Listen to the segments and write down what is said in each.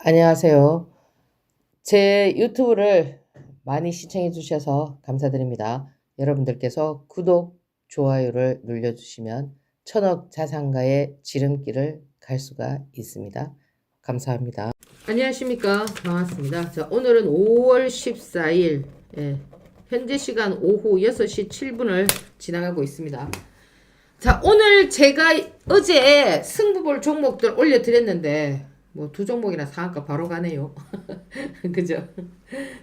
안녕하세요. 제 유튜브를 많이 시청해 주셔서 감사드립니다. 여러분들께서 구독, 좋아요를 눌러주시면 천억 자산가의 지름길을 갈 수가 있습니다. 감사합니다. 안녕하십니까. 반갑습니다. 자, 오늘은 5월 14일, 예, 현재 시간 오후 6시 7분을 지나가고 있습니다. 자, 오늘 제가 어제 승부볼 종목들 올려드렸는데, 뭐 두 종목이나 상한가 바로 가네요. 그죠?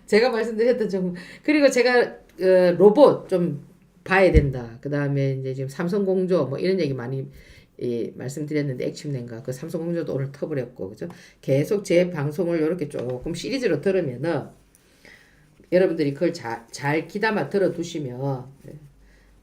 제가 말씀드렸던 종목. 그리고 제가 어, 로봇 좀 봐야 된다. 그 다음에 이제 지금 삼성공조 뭐 이런 얘기 많이 예, 말씀드렸는데 액침낸가 그 삼성공조도 오늘 터버렸고 그죠? 계속 제 방송을 이렇게 조금 시리즈로 들으면은 여러분들이 그걸 잘, 잘 귀담아 들어두시면 예,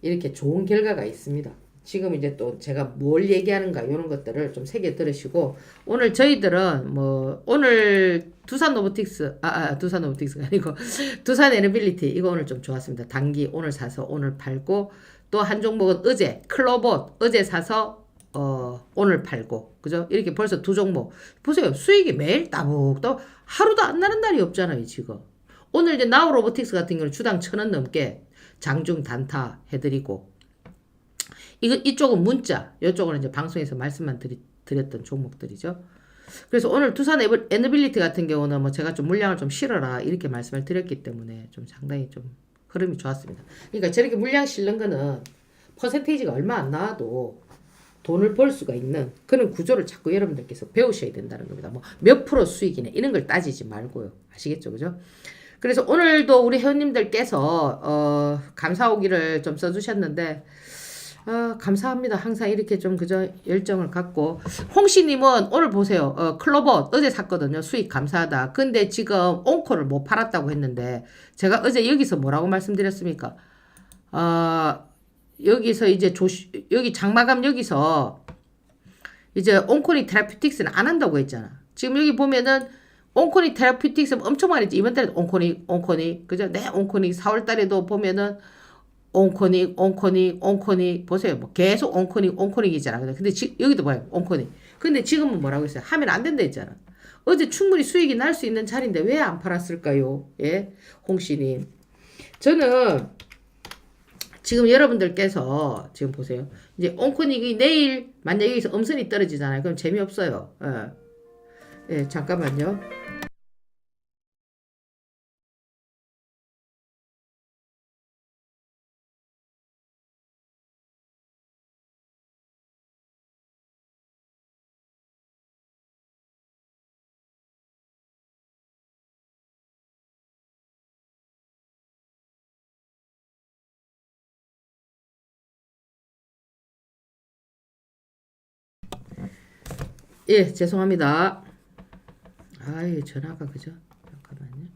이렇게 좋은 결과가 있습니다. 지금 이제 또 제가 뭘 얘기하는가 이런 것들을 좀 새겨 들으시고 오늘 저희들은 뭐 오늘 두산 로보틱스 아, 아 두산 로보틱스가 아니고 두산 에너빌리티 이거 오늘 좀 좋았습니다. 단기 오늘 사서 오늘 팔고 또 한 종목은 어제 클로봇 어제 사서 어 오늘 팔고 그죠? 이렇게 벌써 두 종목 보세요 수익이 매일 따북따 하루도 안 나는 날이 없잖아요 지금 오늘 이제 나우 로보틱스 같은 경우는 주당 천 원 넘게 장중 단타 해드리고 이거 이쪽은 문자, 이쪽은 이제 방송에서 말씀만 드리, 드렸던 종목들이죠. 그래서 오늘 두산 에너빌리티 같은 경우는 뭐 제가 좀 물량을 좀 실어라 이렇게 말씀을 드렸기 때문에 좀 상당히 좀 흐름이 좋았습니다. 그러니까 저렇게 물량 실는 거는 퍼센테이지가 얼마 안 나와도 돈을 벌 수가 있는 그런 구조를 자꾸 여러분들께서 배우셔야 된다는 겁니다. 뭐 몇 프로 수익이네 이런 걸 따지지 말고요. 아시겠죠, 그죠? 그래서 오늘도 우리 회원님들께서 어, 감사오기를 좀 써주셨는데 아, 감사합니다. 항상 이렇게 좀 그저 열정을 갖고. 홍씨님은 오늘 보세요. 어, 클로버 어제 샀거든요. 수익 감사하다. 근데 지금 온코를 못 팔았다고 했는데 제가 어제 여기서 뭐라고 말씀드렸습니까? 어, 여기서 이제 조시, 여기 장마감 여기서 이제 온코니 테라피틱스는 안 한다고 했잖아. 지금 여기 보면은 온코니 테라피틱스 엄청 많이 했지. 이번 달에 온코니, 온코니. 그죠? 네, 온코니 4월 달에도 보면은 온코닉, 온코닉, 온코닉. 보세요. 뭐 계속 온코닉, 온코닉이잖아. 근데 지, 여기도 봐요. 온코닉. 근데 지금은 뭐라고 했어요? 하면 안 된다 했잖아. 어제 충분히 수익이 날 수 있는 자리인데 왜 안 팔았을까요? 예? 홍씨님. 저는 지금 여러분들께서 지금 보세요. 이제 온코닉이 내일 만약 여기서 음선이 떨어지잖아요. 그럼 재미없어요. 예. 예, 잠깐만요. 예, 죄송합니다. 아이, 전화가 그죠? 잠깐만요.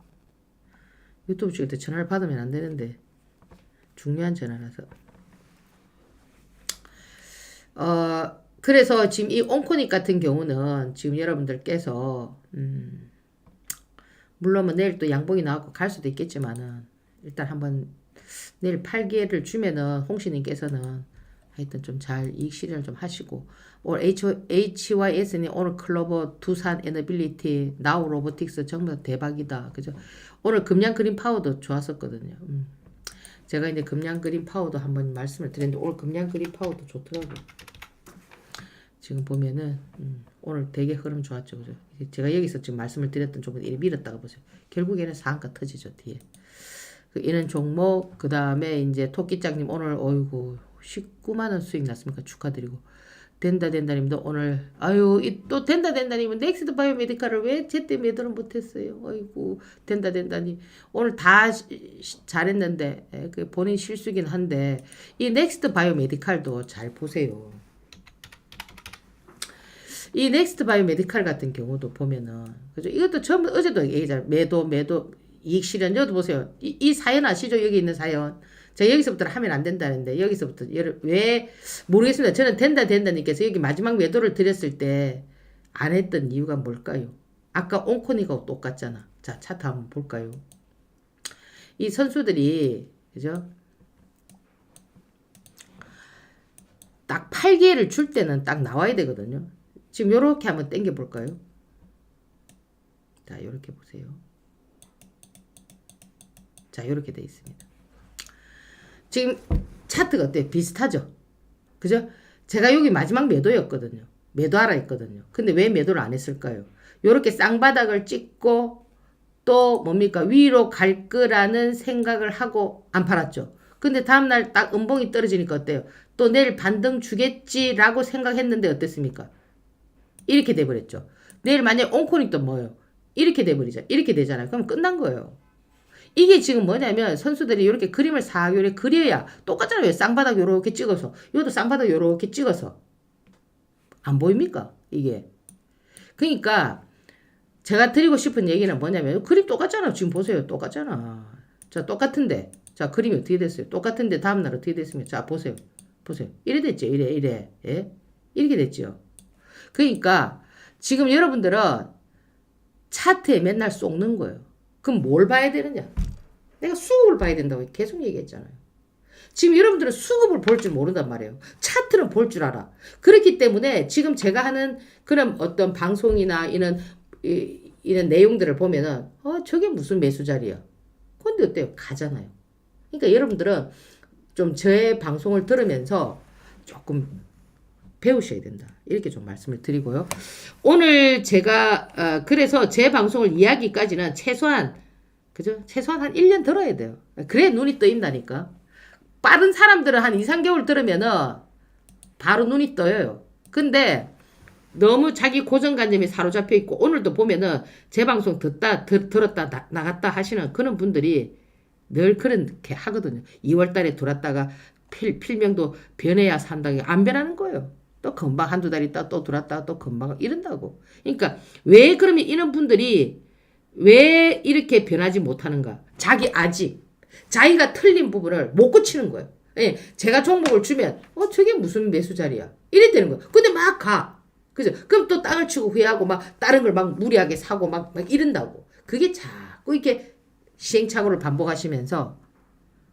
유튜브 찍을 때 전화를 받으면 안 되는데 중요한 전화라서. 어, 그래서 지금 이 온코닉 같은 경우는 지금 여러분들께서 음, 물론 뭐 내일 또 양봉이 나왔고 갈 수도 있겠지만은 일단 한번 내일 8개를 주면은 홍신님께서는 하여튼 좀 잘 이익 실현을 좀 하시고 오늘 HYS니 오늘 클로버 두산 에너빌리티 나우 로보틱스 다 대박이다. 그죠? 오늘 금양 그린 파워도 좋았었거든요. 음. 제가 이제 금양 그린 파워도 한번 말씀을 드렸는데 오늘 금양 그린 파워도 좋더라고요. 지금 보면은 음, 오늘 되게 흐름 좋았죠. 그죠? 제가 여기서 지금 말씀을 드렸던 종목 이렇게 밀었다가 보세요. 결국에는 상한가 터지죠 뒤에. 그 이런 종목 그 다음에 이제 토끼장님 오늘 어이구 19만 원 수익 났습니까? 축하드리고. 된다 된다님도 오늘 아유 또 된다 된다님은 넥스트 바이오 메디카를 왜 제때 매도를 못했어요. 아이고 된다 된다니 오늘 다 잘했는데 예, 그 본인 실수긴 한데 이 넥스트 바이오 메디칼도 잘 보세요. 이 넥스트 바이오 메디칼 같은 경우도 보면은 그죠 이것도 처음 어제도 얘기잖아 매도 매도 이익 실현 여도 보세요 이, 이 사연 아시죠 여기 있는 사연 자 여기서부터 하면 안 된다는데 여기서부터 왜 모르겠습니다. 저는 된다 된다님께서 여기 마지막 매도를 드렸을 때 안 했던 이유가 뭘까요? 아까 온코니가 똑같잖아. 자 차트 한번 볼까요? 이 선수들이 그죠? 딱 8개를 줄 때는 딱 나와야 되거든요. 지금 요렇게 한번 땡겨 볼까요? 자, 이렇게 보세요. 자, 이렇게 돼 있습니다. 지금 차트가 어때요? 비슷하죠? 그죠? 제가 여기 마지막 매도였거든요. 매도하라 했거든요. 근데 왜 매도를 안 했을까요? 이렇게 쌍바닥을 찍고 또 뭡니까? 위로 갈 거라는 생각을 하고 안 팔았죠. 근데 다음날 딱 음봉이 떨어지니까 어때요? 또 내일 반등 주겠지라고 생각했는데 어땠습니까? 이렇게 돼버렸죠. 내일 만약에 옹콘이 또 뭐예요? 이렇게 돼버리죠. 이렇게 되잖아요. 그럼 끝난 거예요. 이게 지금 뭐냐면 선수들이 이렇게 그림을 싹 요렇게 그려야 똑같잖아요. 쌍바닥 요렇게 찍어서. 이것도 쌍바닥 요렇게 찍어서. 안 보입니까? 이게. 그러니까 제가 드리고 싶은 얘기는 뭐냐면 그림 똑같잖아. 지금 보세요. 똑같잖아. 자, 똑같은데. 자, 그림이 어떻게 됐어요? 똑같은데 다음날 어떻게 됐습니까? 자, 보세요. 보세요. 이래 됐죠. 이래, 이래. 예? 이렇게 됐죠. 그러니까 지금 여러분들은 차트에 맨날 쏙는 거예요. 그럼 뭘 봐야 되느냐? 내가 수급을 봐야 된다고 계속 얘기했잖아요. 지금 여러분들은 수급을 볼 줄 모른단 말이에요. 차트는 볼 줄 알아. 그렇기 때문에 지금 제가 하는 그런 어떤 방송이나 이런 이, 이런 내용들을 보면은 어 저게 무슨 매수 자리야. 근데 어때요? 가잖아요. 그러니까 여러분들은 좀 저의 방송을 들으면서 조금 배우셔야 된다. 이렇게 좀 말씀을 드리고요. 오늘 제가 어, 그래서 제 방송을 이야기까지는 최소한 그죠? 최소한 한 1년 들어야 돼요. 그래 눈이 떠인다니까. 빠른 사람들은 한 2, 3개월 들으면은 바로 눈이 떠요. 근데 너무 자기 고정관념이 사로잡혀 있고 오늘도 보면은 제 방송 듣다 들, 들었다 나, 나갔다 하시는 그런 분들이 늘 그렇게 하거든요. 2월 달에 들었다가 필, 필명도 변해야 산다고 안 변하는 거예요. 또 금방 한두 달 있다 또 들었다가 또 금방 이런다고. 그러니까 왜 그러면 이런 분들이 왜 이렇게 변하지 못하는가? 자기 아직 자기가 틀린 부분을 못 고치는 거예요. 예, 제가 종목을 주면 어 저게 무슨 매수 자리야? 이래 되는 거예요. 근데 막 가. 그죠? 그럼 또 땅을 치고 후회하고 막 다른 걸 막 무리하게 사고 막, 막 이런다고. 그게 자꾸 이렇게 시행착오를 반복하시면서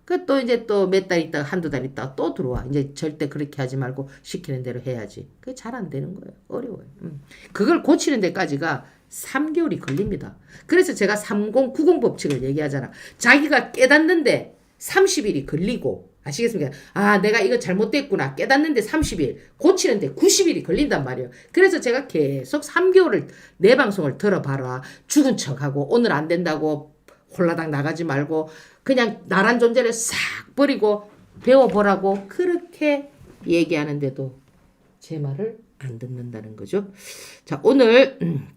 그 또 이제 또 몇 달 있다가 한두 달 있다가 또 들어와. 이제 절대 그렇게 하지 말고 시키는 대로 해야지. 그게 잘 안 되는 거예요. 어려워요. 음. 그걸 고치는 데까지가 3개월이 걸립니다. 그래서 제가 3090 법칙을 얘기하잖아. 자기가 깨닫는데 30일이 걸리고 아시겠습니까? 아, 내가 이거 잘못됐구나. 깨닫는데 30일, 고치는데 90일이 걸린단 말이에요. 그래서 제가 계속 3개월을 내 방송을 들어봐라. 죽은 척하고 오늘 안 된다고 홀라당 나가지 말고 그냥 나란 존재를 싹 버리고 배워보라고 그렇게 얘기하는데도 제 말을 안 듣는다는 거죠. 자, 오늘 음,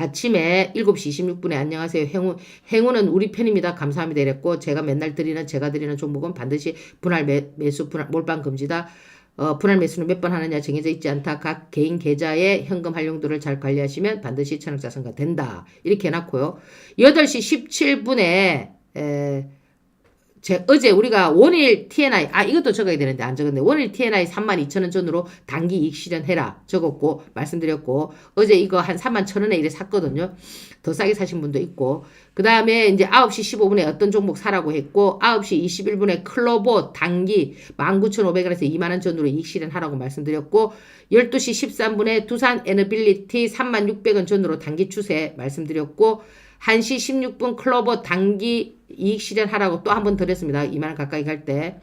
아침에 7시 26분에 안녕하세요. 행운, 행운은 우리 편입니다. 감사합니다. 이랬고, 제가 맨날 드리는, 제가 드리는 종목은 반드시 분할 매, 매수, 분할, 몰빵 금지다. 어, 분할 매수는 몇 번 하느냐 정해져 있지 않다. 각 개인 계좌의 현금 활용도를 잘 관리하시면 반드시 천억 자산가 된다. 이렇게 해놨고요. 8시 17분에, 에, 제, 어제 우리가 원일 TNI, 아, 이것도 적어야 되는데 안 적었네. 원일 TNI 32,000원 전으로 단기 이익 실현해라. 적었고, 말씀드렸고, 어제 이거 한 31,000원에 이래 샀거든요. 더 싸게 사신 분도 있고, 그 다음에 이제 9시 15분에 어떤 종목 사라고 했고, 9시 21분에 클로버 단기 19,500원에서 2만원 전으로 이익 실현하라고 말씀드렸고, 12시 13분에 두산 에너빌리티 36,000원 전으로 단기 추세 말씀드렸고, 1시 16분 클로버 단기 이익 실현하라고 또 한 번 드렸습니다. 2만원 가까이 갈 때.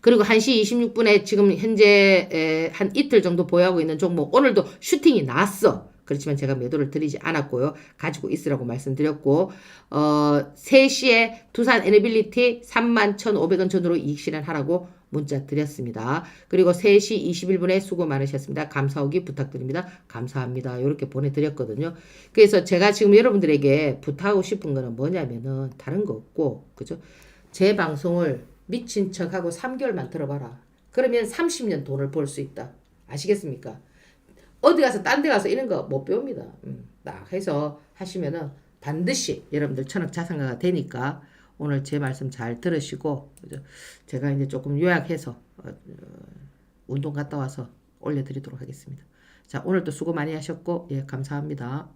그리고 1시 26분에 지금 현재 에, 한 이틀 정도 보유하고 있는 종목 오늘도 슈팅이 나왔어. 그렇지만 제가 매도를 드리지 않았고요. 가지고 있으라고 말씀드렸고 어 3시에 두산 에너빌리티 31,500원 전으로 이익 실현하라고 문자 드렸습니다. 그리고 3시 21분에 수고 많으셨습니다. 감사오기 부탁드립니다. 감사합니다. 이렇게 보내드렸거든요. 그래서 제가 지금 여러분들에게 부탁하고 싶은 거는 뭐냐면은 다른 거 없고 그죠? 제 방송을 미친 척하고 3개월만 들어봐라. 그러면 30년 돈을 벌 수 있다. 아시겠습니까? 어디 가서 딴 데 가서 이런 거 못 배웁니다. 음, 딱 해서 하시면은 반드시 여러분들 천억 자산가가 되니까 오늘 제 말씀 잘 들으시고? 제가 이제 조금 요약해서 어, 어, 운동 갔다 와서 올려드리도록 하겠습니다. 자 오늘도 수고 많이 하셨고 예 감사합니다.